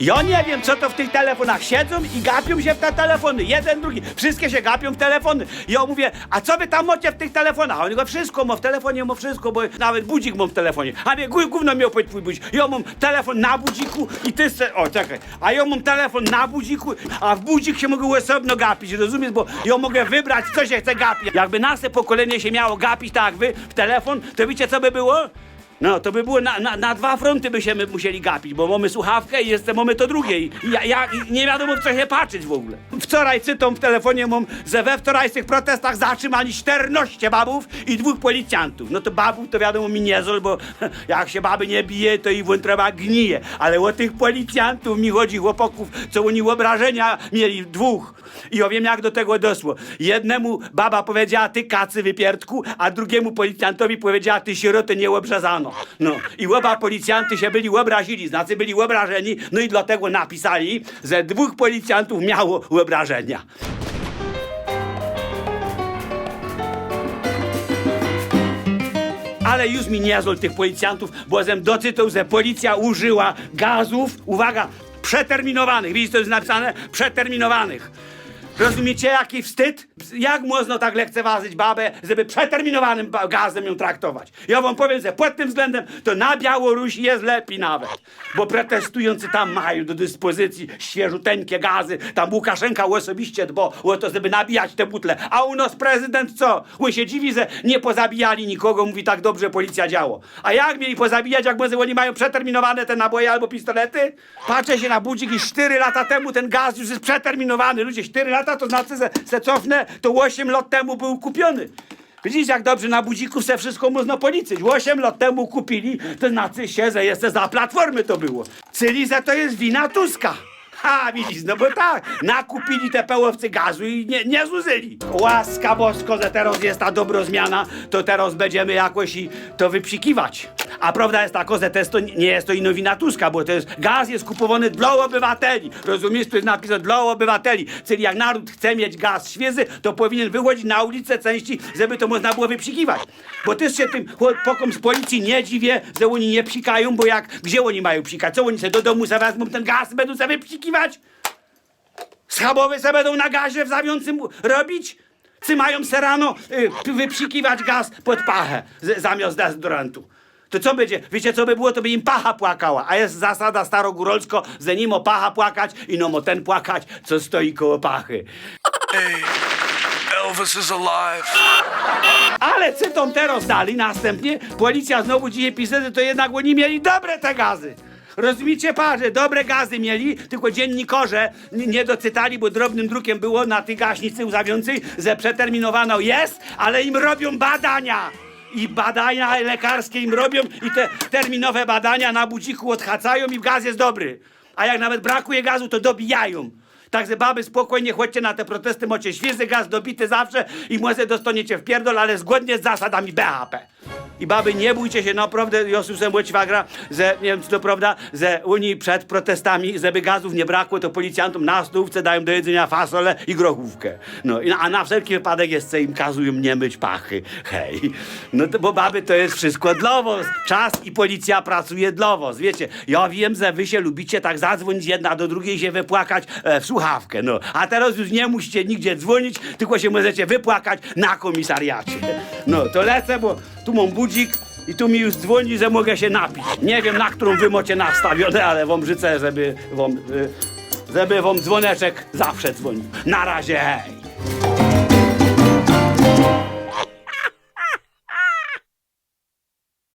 Ja nie wiem, co to w tych telefonach siedzą i gapią się w te telefony. Jeden, drugi. Wszystkie się gapią w telefony. Ja mówię, a co wy tam macie w tych telefonach? A oni go wszystko ma w telefonie, ma wszystko, bo nawet budzik mam w telefonie. A mnie gó- gówno miał być twój budzik. Ja mam telefon na budziku i ty se... O, czekaj. A ja mam telefon na budziku, a w budzik się mogę osobno gapić, rozumiesz? Bo ja mogę wybrać, co się chce gapić. Jakby nasze pokolenie się miało gapić tak jak wy w telefon, to wiecie, co by było? No, to by było na, na, na dwa fronty by się my musieli gapić, bo mamy słuchawkę i jeszcze mamy to drugie. Ja, ja nie wiadomo w co się patrzeć w ogóle. Wczoraj cytom w telefonie mam, że we wczorajszych protestach zatrzymali 14 babów i dwóch policjantów. No to babów to wiadomo mi nie zol, bo jak się baby nie bije, to i wątroba gnije. Ale o tych policjantów mi chodzi chłopaków, co oni obrażenia mieli dwóch. I ja wiem jak do tego doszło. Jednemu baba powiedziała ty kacy wypierdku, a drugiemu policjantowi powiedziała ty sierotę nie obrzezano. No i oba policjanty się byli obrazili, znaczy byli obrażeni, no i dlatego napisali, że dwóch policjantów miało obrażenia. Ale już mi nie zol tych policjantów, bo zem doczytał, że policja użyła gazów, uwaga, przeterminowanych. Widzicie, to jest napisane? Przeterminowanych. Rozumiecie, jaki wstyd? Jak można tak lekceważyć babę, żeby przeterminowanym gazem ją traktować? Ja wam powiem, że pod tym względem to na Białorusi jest lepiej nawet. Bo protestujący tam mają do dyspozycji świeżuteńkie gazy. Tam Łukaszenka osobiście dba o to, żeby nabijać te butle. A u nas prezydent co? Ły się dziwi, że nie pozabijali nikogo, mówi tak dobrze policja działo. A jak mieli pozabijać, jak może oni mają przeterminowane te naboje albo pistolety? Patrzę się na budzik i 4 lata temu ten gaz już jest przeterminowany. Ludzie, 4 lata to znaczy, że se cofnę, to 8 lat temu był kupiony. Widzisz, jak dobrze na budziku se wszystko można policzyć. 8 lat temu kupili, to znaczy się, że jeszcze za platformy to było. Czyli, że to jest wina Tuska. Ha, widzisz, no bo tak, nakupili te pełowcy gazu i nie, nie zużyli. Łaska bosko, że teraz jest ta dobro zmiana, to teraz będziemy jakoś i to wypsikiwać. A prawda jest taka, że jest to, nie jest to ino wina Tuska, bo to jest, gaz jest kupowany dla obywateli. Rozumiesz, to jest napisane dla obywateli. Czyli jak naród chce mieć gaz świeży, to powinien wychodzić na ulicę części, żeby to można było wypsikiwać. Bo też się tym chłopakom z policji nie dziwię, że oni nie psikają, bo jak, gdzie oni mają psikać? Co oni sobie do domu wezmą ten gaz i będą sobie psikiwać? Schabowy se będą na gazie w zawiącym robić? Czy mają se rano y, gaz pod pachę z, zamiast dezodorantu? To co będzie? Wiecie co by było? To by im pacha płakała. A jest zasada starogórolsko, że nim o pacha płakać i no mo ten płakać, co stoi koło pachy. Elvis is alive. Ale cytom teraz dali następnie. Policja znowu dzisiaj pisze, że to jednak oni mieli dobre te gazy. Rozumiecie, parze, dobre gazy mieli, tylko dziennikarze n- nie docytali, bo drobnym drukiem było na tej gaśnicy łzawiącej, że przeterminowano jest, ale im robią badania. I badania lekarskie im robią i te terminowe badania na budziku odhacają i gaz jest dobry. A jak nawet brakuje gazu, to dobijają. Także baby spokojnie chodźcie na te protesty, macie świeży gaz dobity zawsze i może dostaniecie w pierdol, ale zgodnie z zasadami BHP. I baby, nie bójcie się, naprawdę, ja słyszałem od Ćwagra, że, nie wiem czy to prawda, że Unii przed protestami, żeby gazów nie brakło, to policjantom na stówce dają do jedzenia fasolę i grochówkę. No, i a na wszelki wypadek jeszcze im kazują nie myć pachy. Hej. No to, bo baby, to jest wszystko dla was. Czas i policja pracuje dla was. Wiecie, ja wiem, że wy się lubicie tak zadzwonić jedna do drugiej się wypłakać e, w słuchawkę, no. A teraz już nie musicie nigdzie dzwonić, tylko się możecie wypłakać na komisariacie. No, to lecę, bo tu mam budzik i tu mi już dzwoni, że mogę się napić. Nie wiem, na którą wy macie nastawione, ale wam życzę, żeby wam, y, żeby wam dzwoneczek zawsze dzwonił. Na razie, hej!